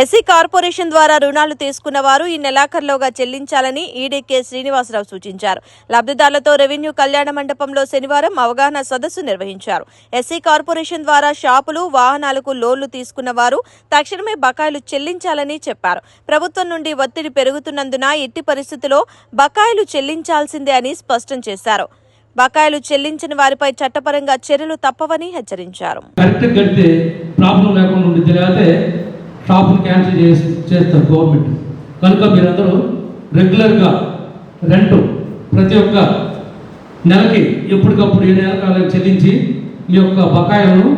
SC corporation ద్వారా రుణాలు తీసుకున్న వారు ఈ నెలాఖరులోగా చెల్లించాలని ఈడీ కె శ్రీనివాసరావు సూచించారు. లబ్ధిదారులతో రెవెన్యూ కళ్యాణ మండపంలో శనివారం అవగాహన సదస్సు నిర్వహించారు. ఎస్సీ కార్పొరేషన్ ద్వారా షాపులు వాహనాలకు లోన్లు తీసుకున్న వారు తక్షణమే బకాయిలు చెల్లించాలని చెప్పారు. ప్రభుత్వం నుండి ఒత్తిడి పెరుగుతున్నందున ఎట్టి పరిస్థితుల్లో బకాయిలు చెల్లించాల్సిందే అని స్పష్టం చేశారు. బకాయిలు చెల్లించిన వారిపై చట్టపరంగా చర్యలు తప్పవని హెచ్చరించారు. షాపులు క్యాన్సిల్ చేసి చేస్తారు గవర్నమెంట్. కనుక మీరందరూ రెగ్యులర్గా రెంట్ ప్రతి ఒక్క నెలకి ఎప్పటికప్పుడు ఏ నెల కాలం చెల్లించి మీ యొక్క బకాయిలను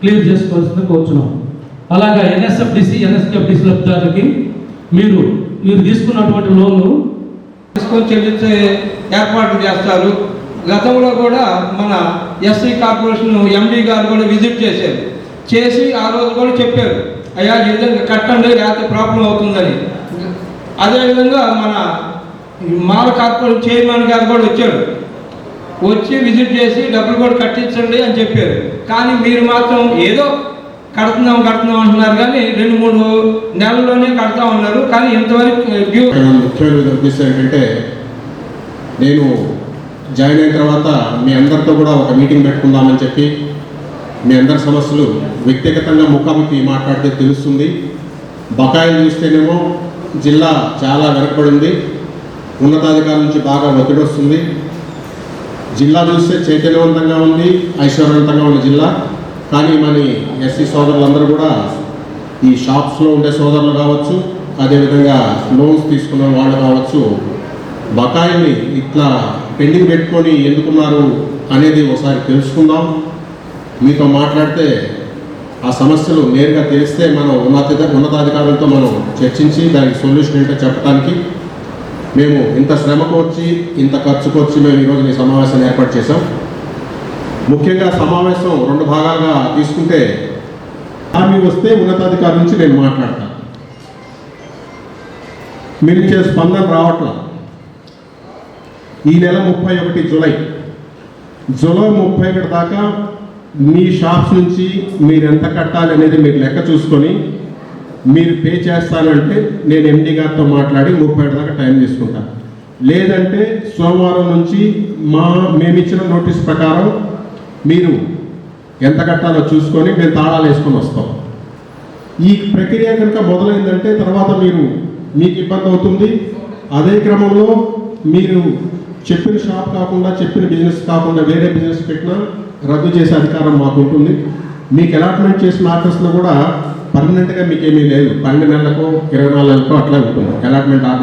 క్లియర్ చేసుకోవాల్సింది కోరుచున్నాం. అలాగా ఎన్ఎస్ఎఫ్డిసి ఎన్ఎస్ఎఫ్డిసి లబ్ధిదారులకి మీరు మీరు తీసుకున్నటువంటి లోన్లు తీసుకొని చెల్లించే ఏర్పాట్లు చేస్తారు. గతంలో కూడా మన ఎస్సీ కార్పొరేషన్ ఎండీ గారు కూడా విజిట్ చేశారు. చేసి ఆ రోజు కూడా చెప్పారు. అయ్యా ఈ విధంగా కట్టండి లేకపోతే ప్రాబ్లం అవుతుందని. అదేవిధంగా మన మాల కార్పొరేట్ చైర్మన్ గారు కూడా వచ్చాడు వచ్చి విజిట్ చేసి డబ్బులు కూడా కట్టించండి అని చెప్పారు. కానీ మీరు మాత్రం ఏదో కడుతున్నాం కడుతున్నాం అంటున్నారు కానీ రెండు మూడు నెలల్లోనే కడతా ఉన్నారు. కానీ ఇంతవరకు ముఖ్యమైన ఉద్దేశం ఏంటంటే నేను జాయిన్ అయిన తర్వాత మీ అందరితో కూడా ఒక మీటింగ్ పెట్టుకుందామని చెప్పి మీ అందరి సమస్యలు వ్యక్తిగతంగా ముఖాముఖి మాట్లాడితే తెలుస్తుంది. బకాయిలు చూస్తేనేమో జిల్లా చాలా వెనకబడింది. ఉన్నతాధికారుల నుంచి బాగా ఒత్తిడి వస్తుంది. జిల్లా చూస్తే చైతన్యవంతంగా ఉంది ఐశ్వర్యవంతంగా ఉన్న జిల్లా. కానీ మన ఎస్సీ సోదరులందరూ కూడా ఈ షాప్స్లో ఉండే సోదరులు కావచ్చు అదేవిధంగా లోన్స్ తీసుకున్న వాళ్ళు కావచ్చు బకాయిల్ని ఇట్లా పెండింగ్ పెట్టుకొని ఎందుకున్నారు అనేది ఒకసారి తెలుసుకుందాం. మీతో మాట్లాడితే ఆ సమస్యలు నేరుగా తెలిస్తే మనం ఉన్నత ఉన్నతాధికారులతో మనం చర్చించి దానికి సొల్యూషన్ ఏంటో చెప్పడానికి మేము ఇంత శ్రమకు వచ్చి ఇంత ఖర్చుకు వచ్చి మేము ఈరోజు ఈ సమావేశాన్ని ఏర్పాటు చేశాం. ముఖ్యంగా సమావేశం రెండు భాగాలుగా తీసుకుంటే హామీ వస్తే ఉన్నతాధికారి నుంచి నేను మాట్లాడతాను మీరు ఇచ్చే స్పందన రావట్లా. ఈ నెల ముప్పై ఒకటి జూలై. జూలై ముప్పై ఒకటి దాకా మీ షాప్స్ నుంచి మీరు ఎంత కట్టాలి అనేది మీరు లెక్క చూసుకొని మీరు పే చేస్తానంటే నేను ఎండి గారితో మాట్లాడి ముప్పై దాకా టైం తీసుకుంటాను లేదంటే సోమవారం నుంచి మా మేమిచ్చిన నోటీస్ ప్రకారం మీరు ఎంత కట్టాలో చూసుకొని మేము తాళాలు వేసుకొని వస్తాం. ఈ ప్రక్రియ కనుక మొదలైందంటే తర్వాత మీరు మీకు ఇబ్బంది అవుతుంది. అదే క్రమంలో మీరు చెప్పిన షాప్ కాకుండా చెప్పిన బిజినెస్ కాకుండా వేరే బిజినెస్ పెట్టినా రద్దు చేసే అధికారం మాకు ఉంటుంది మీకు అలాట్మెంట్ చేసిన ఆర్డర్స్లో కూడా పర్మనెంట్గా మీకేమీ లేదు. పన్నెండు నెలలకు ఇరవై నాలుగు నెలలకు అట్లా ఉంటుంది. Allotment order